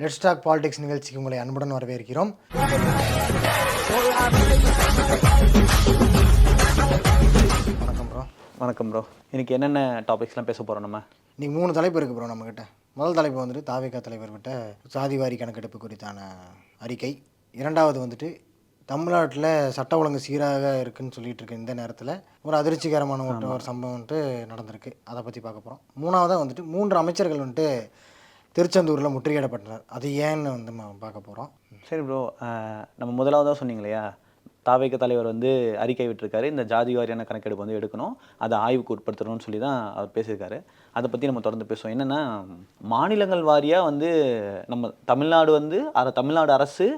Let's talk politics நிகழ்ச்சிக்கு உங்களை அன்புடன் வரவேற்கிறோம். வணக்கம் ப்ரோ வணக்கம் ப்ரோ இன்னைக்கு என்னென்ன டாபிக்ஸ்லாம் பேச போகிறோம் நம்ம? இன்னைக்கு மூணு தலைப்பு இருக்குது ப்ரோ நம்மக்கிட்ட முதல் தலைப்பு வந்துட்டு தாவேகா தலைவர் விட்ட சாதிவாரி கணக்கெடுப்பு குறித்தான அறிக்கை. இரண்டாவது வந்துட்டு தமிழ்நாட்டில் சட்ட ஒழுங்கு சீராக இருக்குன்னு சொல்லிட்டு இருக்க இந்த நேரத்தில் ஒரு அதிர்ச்சிகரமான ஒரு சம்பவம் வந்துட்டு நடந்திருக்கு. அதை பற்றி பார்க்க போகிறோம் மூணாவதாக வந்துட்டு மூன்று அமைச்சர்கள் வந்துட்டு திருச்செந்தூரில் முற்றுகையிடப்பட்டனர். அது ஏன்னு வந்து நம்ம பார்க்க போகிறோம் சரி ப்ரோ நம்ம முதலாவதாக சொன்னீங்க இல்லையா தாவேக தலைவர் வந்து அறிக்கை விட்டுருக்காரு. இந்த ஜாதி வாரியான கணக்கெடுப்பு வந்து எடுக்கணும் அதை ஆய்வுக்கு உட்படுத்தணும்னு சொல்லி தான் அவர் பேசியிருக்காரு. அதை பற்றி நம்ம தொடர்ந்து பேசுவோம். என்னென்னா மாநிலங்கள் வாரியாக வந்து நம்ம தமிழ்நாடு வந்து அதை தமிழ்நாடு அரசு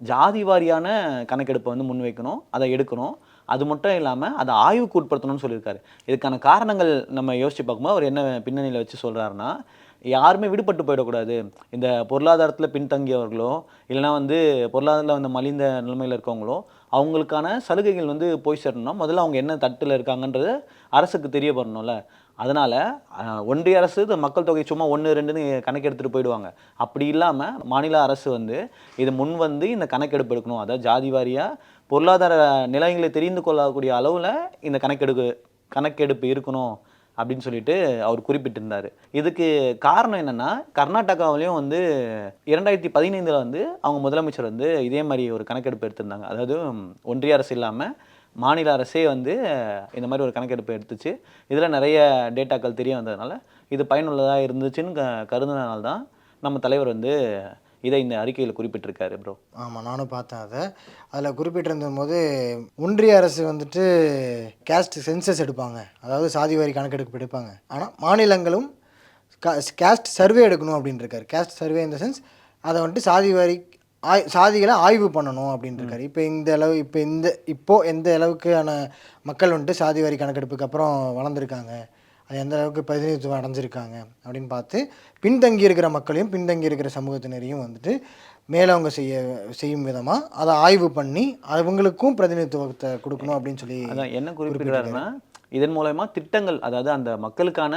ஜாதி வாரியான கணக்கெடுப்பை வந்து முன்வைக்கணும் அதை எடுக்கணும். அது மட்டும் இல்லாமல் அதை ஆய்வுக்கு உட்படுத்தணும்னு சொல்லியிருக்காரு. இதுக்கான காரணங்கள் நம்ம யோசித்து பார்க்கும்போது அவர் என்ன பின்னணியில் வச்சு சொல்கிறாருன்னா யாருமே விடுபட்டு போயிடக்கூடாது. இந்த பொருளாதாரத்தில் பின்தங்கியவர்களோ இல்லைனா வந்து பொருளாதாரத்தில் வந்து மலிந்த நிலைமையில் இருக்கவங்களோ அவங்களுக்கான சலுகைகள் வந்து போய் சேரணும்னா முதல்ல அவங்க என்ன தட்டில் இருக்காங்கன்றது அரசுக்கு தெரிய வரணும்ல அதனால் ஒன்றிய அரசு மக்கள் தொகை சும்மா ஒன்று ரெண்டுன்னு கணக்கெடுத்துட்டு போயிடுவாங்க. அப்படி இல்லாமல் மாநில அரசு வந்து இது முன் வந்து இந்த கணக்கெடுப்பு எடுக்கணும் அதாவது ஜாதி வாரியாக பொருளாதார நிலையங்களை தெரிந்து கொள்ளக்கூடிய அளவில் இந்த கணக்கெடுப்பு கணக்கெடுப்பு இருக்கணும். அப்படின்னு சொல்லிட்டு அவர் குறிப்பிட்டிருந்தார். இதுக்கு காரணம் என்னென்னா கர்நாடகாவிலையும் வந்து இரண்டாயிரத்தி பதினைந்தில் வந்து அவங்க முதலமைச்சர் வந்து இதே மாதிரி ஒரு கணக்கெடுப்பு எடுத்திருந்தாங்க. அதாவது ஒன்றிய அரசு இல்லாமல் மாநில அரசே வந்து இந்த மாதிரி ஒரு கணக்கெடுப்பு எடுத்துச்சு. இதில் நிறைய டேட்டாக்கள் தெரிய வந்ததுனால இது பயனுள்ளதாக இருந்துச்சுன்னு க கருதுனதுனால தான் நம்ம தலைவர் வந்து இதை இந்த அறிக்கையில் குறிப்பிட்டிருக்காரு ப்ரோ ஆமாம் நானும் பார்த்தேன் அதை. அதில் குறிப்பிட்டிருந்த போது ஒன்றிய அரசு வந்துட்டு கேஸ்ட் சென்சஸ் எடுப்பாங்க. அதாவது சாதிவாரி கணக்கெடுப்பு எடுப்பாங்க. ஆனால் மாநிலங்களும் கேஸ்ட் சர்வே எடுக்கணும் அப்படின்னு இருக்காரு. கேஸ்ட் சர்வே இந்த சென்ஸ் அதை வந்துட்டு சாதிவாரி ஆய் சாதிகளை ஆய்வு பண்ணணும் அப்படின்னு இருக்காரு. இப்போ இந்த அளவு இப்போ இந்த இப்போது எந்த அளவுக்கான மக்கள் வந்துட்டு சாதிவாரி கணக்கெடுப்புக்கு அப்புறம் வளர்ந்துருக்காங்க அது எந்த அளவுக்கு பிரதிநிதித்துவம் அடைஞ்சிருக்காங்க அப்படின்னு பார்த்து பின்தங்கி இருக்கிற மக்களையும் பின்தங்கி இருக்கிற சமூகத்தினரையும் வந்துட்டு மேலவங்க செய்ய செய்யும் விதமாக அதை ஆய்வு பண்ணி அவங்களுக்கும் பிரதிநிதித்துவத்தை கொடுக்கணும் அப்படின்னு சொல்லி அதான் என்ன குறிப்பிடுறாருன்னா இதன் மூலயமா திட்டங்கள் அதாவது அந்த மக்களுக்கான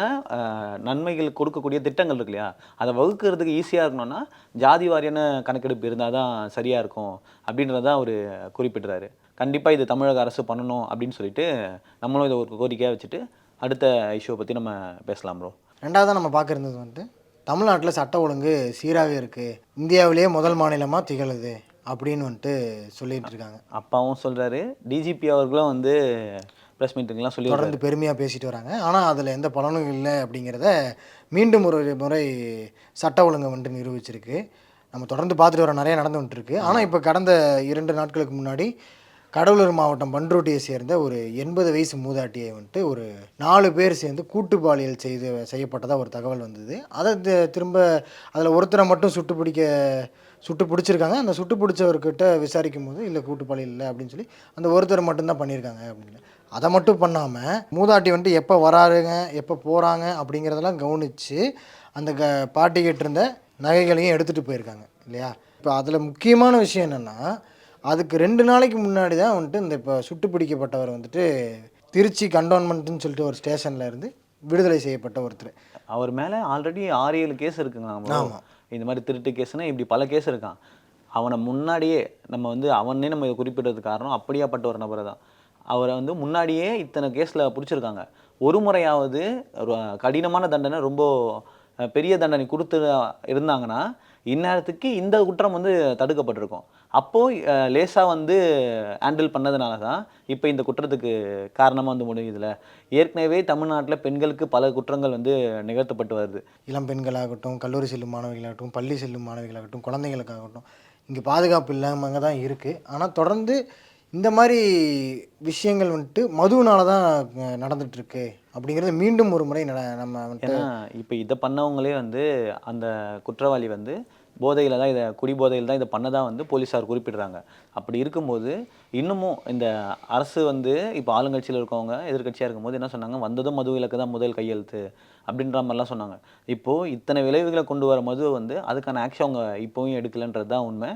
நன்மைகள் கொடுக்கக்கூடிய திட்டங்கள் இருக்கு இல்லையா? அதை வகுக்கிறதுக்கு ஈஸியாக இருக்கணும்னா ஜாதி வாரியான கணக்கெடுப்பு இருந்தால் தான் சரியாக இருக்கும் அப்படின்றத அவர் குறிப்பிடுறாரு. கண்டிப்பாக இது தமிழக அரசு பண்ணணும் அப்படின்னு சொல்லிட்டு நம்மளும் இதை ஒரு கோரிக்கையாக வச்சுட்டு அடுத்த இஷ்யூவை பற்றி நம்ம பேசலாம் ப்ரோ ரெண்டாவதாக நம்ம பார்க்குறது வந்துட்டு தமிழ்நாட்டில் சட்ட ஒழுங்கு சீராக இருக்குது இந்தியாவிலேயே முதல் மாநிலமாக திகழுது அப்படின்னு வந்துட்டு சொல்லிட்டு இருக்காங்க. அப்பாவும் சொல்கிறாரு டிஜிபி அவர்களும் வந்து ப்ரெஸ் மீட்டிங்லாம் சொல்லி தொடர்ந்து பெருமையாக பேசிட்டு வராங்க. ஆனால் அதில் எந்த பலனும் இல்லை அப்படிங்கிறத மீண்டும் ஒரு முறை சட்ட ஒழுங்கை வந்துட்டு நிரூபிச்சிருக்கு. நம்ம தொடர்ந்து பார்த்துட்டு வர நிறைய நடந்து வந்துட்டுருக்கு ஆனால் இப்போ கடந்த இரண்டு நாட்களுக்கு முன்னாடி கடலூர் மாவட்டம் பன்ருட்டியை சேர்ந்த ஒரு எண்பது வயசு மூதாட்டியை வந்துட்டு ஒரு நாலு பேர் சேர்ந்து கூட்டு பாலியல் செய்து செய்யப்பட்டதாக ஒரு தகவல் வந்தது. அதை திரும்ப அதில் ஒருத்தரை மட்டும் சுட்டு பிடிக்க சுட்டு பிடிச்சிருக்காங்க. அந்த சுட்டு பிடிச்சவர்கிட்ட விசாரிக்கும் போது இல்லை கூட்டு பாலியல் இல்லை அப்படின்னு சொல்லி அந்த ஒருத்தர் மட்டும்தான் பண்ணியிருக்காங்க அப்படின்னு. அதை மட்டும் பண்ணாமல் மூதாட்டி வந்துட்டு எப்போ வராருங்க எப்போ போகிறாங்க அப்படிங்கிறதெல்லாம் கவனித்து அந்த க பாட்டிக்கிட்ட இருந்த நகைகளையும் எடுத்துகிட்டு போயிருக்காங்க இல்லையா? இப்போ அதில் முக்கியமான விஷயம் என்னென்னா அதுக்கு ரெண்டு நாளைக்கு முன்னாடி தான் வந்துட்டு இந்த இப்போ சுட்டு பிடிக்கப்பட்டவர் வந்துட்டு திருச்சி கண்டோன்மெண்ட்டுன்னு சொல்லிட்டு ஒரு ஸ்டேஷனில் இருந்து விடுதலை செய்யப்பட்ட ஒருத்தர். அவர் மேலே ஆல்ரெடி ஆறு ஏழு கேஸ் இருக்குங்க bro. ஆமா. இந்த மாதிரி திருட்டு கேஸ்னா இப்படி பல கேஸ் இருக்கான். அவனை முன்னாடியே நம்ம வந்து அவனே நம்ம இதை குறிப்பிட்டதுக்கு காரணம் அப்படியாப்பட்ட ஒரு நபரை தான். அவரை வந்து முன்னாடியே இத்தனை கேஸில் பிடிச்சிருக்காங்க. ஒரு முறையாவது கடினமான தண்டனை ரொம்ப பெரிய தண்டனை கொடுத்து இருந்தாங்கன்னா இந்நேரத்துக்கு இந்த குற்றம் வந்து தடுக்கப்பட்டிருக்கும். அப்போது லேசாக வந்து ஹேண்டில் பண்ணதுனால தான் இப்போ இந்த குற்றத்துக்கு காரணமாக வந்து முடியுதுல. ஏற்கனவே தமிழ்நாட்டில் பெண்களுக்கு பல குற்றங்கள் வந்து நிகழ்த்தப்பட்டு வருது. இளம் பெண்களாகட்டும் கல்லூரி செல்லும் மாணவிகளாகட்டும் பள்ளி செல்லும் மாணவிகளாகட்டும் குழந்தைங்களுக்காகட்டும் இங்கே பாதுகாப்பு இல்லாமல் அங்கே தான் இருக்குது ஆனால் தொடர்ந்து இந்த மாதிரி விஷயங்கள் வந்துட்டு மதுவினால தான் இருக்கு அப்படிங்கிறது மீண்டும் ஒரு முறை நம்ம ஏன்னா இப்போ இதை பண்ணவங்களே வந்து அந்த குற்றவாளி வந்து போதையில் தான் இதை குடிபோதையில் தான் இதை பண்ணதாக வந்து போலீஸார் குறிப்பிடுறாங்க. அப்படி இருக்கும்போது இன்னமும் இந்த அரசு வந்து இப்போ ஆளுங்கட்சியில் இருக்கவங்க எதிர்க்கட்சியாக இருக்கும்போது என்ன சொன்னாங்க? வந்ததும் மது விலக்கு தான் முதல் கையெழுத்து அப்படின்ற மாதிரிலாம் சொன்னாங்க. இப்போது இத்தனை விளைவுகளை கொண்டு வர மது வந்து அதுக்கான ஆக்ஷன் அவங்க இப்போவும் எடுக்கலைன்றது தான் உண்மை.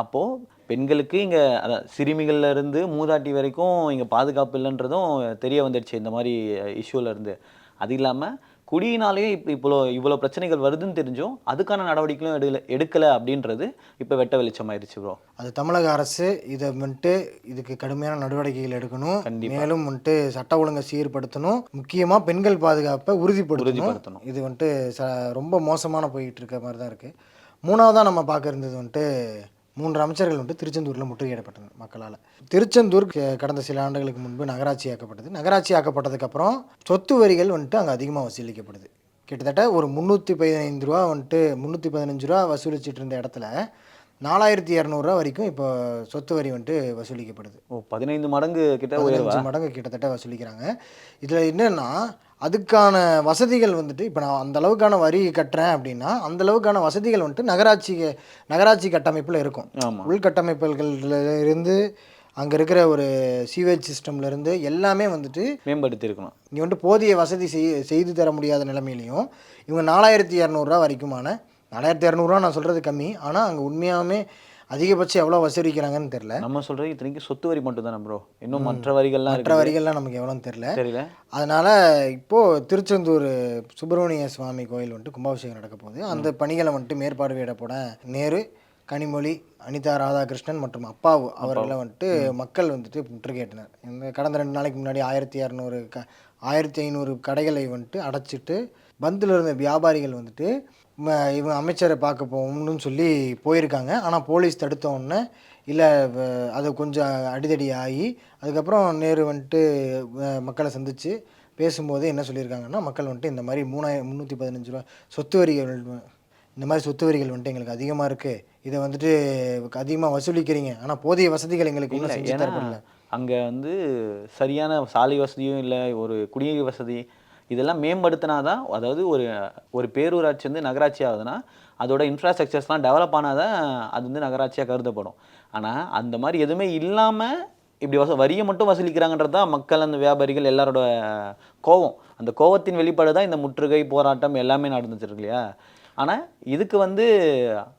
அப்போது பெண்களுக்கு இங்கே அதான் சிறுமிகள்லேருந்து மூதாட்டி வரைக்கும் இங்கே பாதுகாப்பு இல்லைன்றதும் தெரிய வந்துடுச்சு இந்த மாதிரி இஷ்யூல அது இல்லாமல் குடியினாலேயே இப்போ இவ்வளோ இவ்வளோ பிரச்சனைகள் வருதுன்னு தெரிஞ்சும் அதுக்கான நடவடிக்கைகளும் எடுக்கல எடுக்கல அப்படின்றது இப்போ வெட்ட வெளிச்சமாயிருச்சு ப்ரோ அது தமிழக அரசு இதை வந்துட்டு இதுக்கு கடுமையான நடவடிக்கைகள் எடுக்கணும். மேலும் வந்துட்டு சட்ட ஒழுங்கை சீர்படுத்தணும். முக்கியமாக பெண்கள் பாதுகாப்பை உறுதிப்படுத்தணும். இது வந்துட்டு ச ரொம்ப மோசமான போயிட்டு இருக்க மாதிரி தான் இருக்குது மூணாவதாக நம்ம பார்க்க இருந்தது வந்துட்டு மூன்று அமைச்சர்கள் வந்துட்டு திருச்செந்தூரில் முற்றுகையிடப்பட்டனர் மக்களால். திருச்செந்தூர் கடந்த சில ஆண்டுகளுக்கு முன்பு நகராட்சி ஆக்கப்பட்டது நகராட்சி ஆக்கப்பட்டதுக்கப்புறம் சொத்து வரிகள் வந்துட்டு அங்கே அதிகமாக வசூலிக்கப்படுது. கிட்டத்தட்ட ஒரு முந்நூற்றி பதினைந்து ரூபா வந்துட்டு முந்நூற்றி பதினஞ்சு ரூபா வசூலிச்சிட்டு இருந்த இடத்துல நாலாயிரத்தி இரநூறுவா வரைக்கும் இப்போ சொத்து வரி வந்துட்டு வசூலிக்கப்படுது. ஓ பதினைந்து மடங்கு கிட்ட பதினஞ்சு மடங்கு கிட்டத்தட்ட வசூலிக்கிறாங்க. இதில் என்னன்னா அதுக்கான வசதிகள் வந்துட்டு இப்போ நான் அந்த அளவுக்கான வரி கட்டுறேன் அப்படின்னா அந்த அளவுக்கான வசதிகள் வந்துட்டு நகராட்சி நகராட்சி கட்டமைப்பில் இருக்கும். உள்கட்டமைப்புகள்ல இருந்து அங்கே இருக்கிற ஒரு சீவேஜ் சிஸ்டம்ல இருந்து எல்லாமே வந்துட்டு மேம்படுத்தி இருக்கணும் இங்கே வந்துட்டு போதிய வசதி செய் செய்து தர முடியாத நிலைமையிலையும் இவங்க நாலாயிரத்தி இரநூறுவா வரைக்குமான நாலாயிரத்தி இரநூறுவா நான் சொல்கிறது கம்மி ஆனால் அங்கே உண்மையாகவே அதிகபட்சம் எவ்வளோ வசூலிக்கிறாங்கன்னு தெரில நம்ம சொல்றது இத்தனைக்கு சொத்து வரி மட்டும் தானே ப்ரோ இன்னும் மற்ற வரிகள்லாம் மற்ற வரிகள்லாம் நமக்கு எவ்வளோன்னு தெரில தெரியல. அதனால் இப்போது திருச்செந்தூர் சுப்பிரமணிய சுவாமி கோயில் வந்துட்டு கும்பாபிஷேகம் நடக்க போகுது. அந்த பணிகளை வந்துட்டு மேற்பார்வையிட போட நேரு கனிமொழி அனிதா ராதாகிருஷ்ணன் மற்றும் அப்பாவு அவர்களை வந்துட்டு மக்கள் வந்துட்டு முற்றுகையிட்டனர். இந்த கடந்த ரெண்டு நாளைக்கு முன்னாடி ஆயிரத்தி இரநூறு க ஆயிரத்தி ஐநூறு கடைகளை வந்துட்டு அடைச்சிட்டு பந்தில் இருந்த வியாபாரிகள் வந்துட்டு இவங்க அமைச்சரை பார்க்க போகணும்னு சொல்லி போயிருக்காங்க. ஆனால் போலீஸ் தடுத்த உடனே இல்லை அது கொஞ்சம் அடிதடி ஆகி அதுக்கப்புறம் நேரு வந்துட்டு மக்களை சந்தித்து பேசும்போது என்ன சொல்லியிருக்காங்கன்னா மக்கள் வந்துட்டு இந்த மாதிரி மூணாயிரம் முந்நூற்றி பதினஞ்சு ரூபா சொத்து வரிகள் இந்த மாதிரி சொத்து வரிகள் வந்துட்டு எங்களுக்கு அதிகமாக இருக்குது இதை வந்துட்டு அதிகமாக வசூலிக்கிறீங்க. ஆனால் போதிய வசதிகள் எங்களுக்கு இல்ல இன்னும் செஞ்சு தரப்படல. அங்கே வந்து சரியான சாலை வசதியும் இல்லை ஒரு குடிநீர் வசதி இதெல்லாம் மேம்படுத்தினா தான் அதாவது ஒரு ஒரு பேரூராட்சி வந்து நகராட்சி ஆகுதுன்னா அதோட இன்ஃப்ராஸ்ட்ரக்சர்ஸ்லாம் டெவலப் ஆனாதான் அது வந்து நகராட்சியாக கருதப்படும். ஆனால் அந்த மாதிரி எதுவுமே இல்லாமல் இப்படி வச வரியை மட்டும் வசூலிக்கிறாங்கன்றது தான் மக்கள் அந்த வியாபாரிகள் எல்லாரோட கோவம். அந்த கோவத்தின் வெளிப்பாடு தான் இந்த முற்றுகை போராட்டம் எல்லாமே நடந்துச்சிருக்கு இல்லையா? ஆனால் இதுக்கு வந்து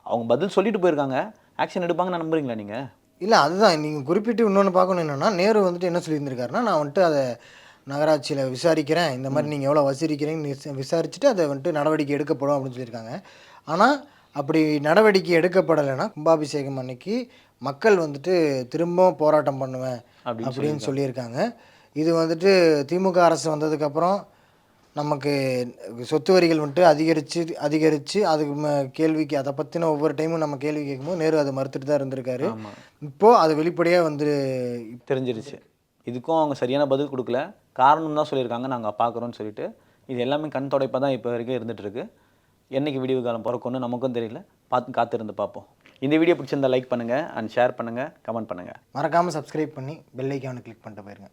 அவங்க பதில் சொல்லிட்டு போயிருக்காங்க. ஆக்ஷன் எடுப்பாங்கன்னு நம்புறீங்களா நீங்கள் இல்லை அதுதான். நீங்கள் குறிப்பிட்டு இன்னொன்று பார்க்கணும் என்னென்னா நேரு வந்துட்டு என்ன சொல்லியிருந்திருக்காருன்னா நான் வந்துட்டு அதை நகராட்சியில் விசாரிக்கிறேன். இந்த மாதிரி நீங்கள் எவ்வளோ வசூலிக்கிறீங்கன்னு விசா- விசாரிச்சுட்டு அதை வந்துட்டு நடவடிக்கை எடுக்கப்படும் அப்படின்னு சொல்லியிருக்காங்க. ஆனால் அப்படி நடவடிக்கை எடுக்கப்படலைன்னா கும்பாபிஷேகம் அன்னைக்கு மக்கள் வந்துட்டு திரும்பவும் போராட்டம் பண்ணுவேன் அப்படின்னு சொல்லியிருக்காங்க. இது வந்துட்டு திமுக அரசு வந்ததுக்கப்புறம் நமக்கு சொத்து வரிகள் வந்துட்டு அதிகரித்து அதிகரித்து அதுக்கு கேள்விக்கு அதை பற்றின ஒவ்வொரு டைமும் நம்ம கேள்வி கேட்கும்போது நேரு அதை மறுத்துட்டு தான் இருந்திருக்காரு. இப்போது அது வெளிப்படையாக வந்து தெரிஞ்சிருச்சு. இதுக்கும் அவங்க சரியான பதில் கொடுக்கல. காரணம் தான் சொல்லியிருக்காங்க. நாங்கள் பார்க்குறோன்னு சொல்லிட்டு இது எல்லாமே கண் தொடைப்பாக தான் இப்போ வரைக்கும் இருந்துட்டு இருக்கு. என்னைக்கு விடிவு காலம் பிறக்கும்னு நமக்கும் தெரியல. பார்த்து காத்திருந்து பார்ப்போம். இந்த வீடியோ பிடிச்சிருந்தா லைக் பண்ணுங்கள் அண்ட் ஷேர் பண்ணுங்கள் கமெண்ட் பண்ணுங்கள் மறக்காமல் சப்ஸ்கிரைப் பண்ணி பெல் ஐக்கானை கிளிக் பண்ணிட்டு போயிருங்க.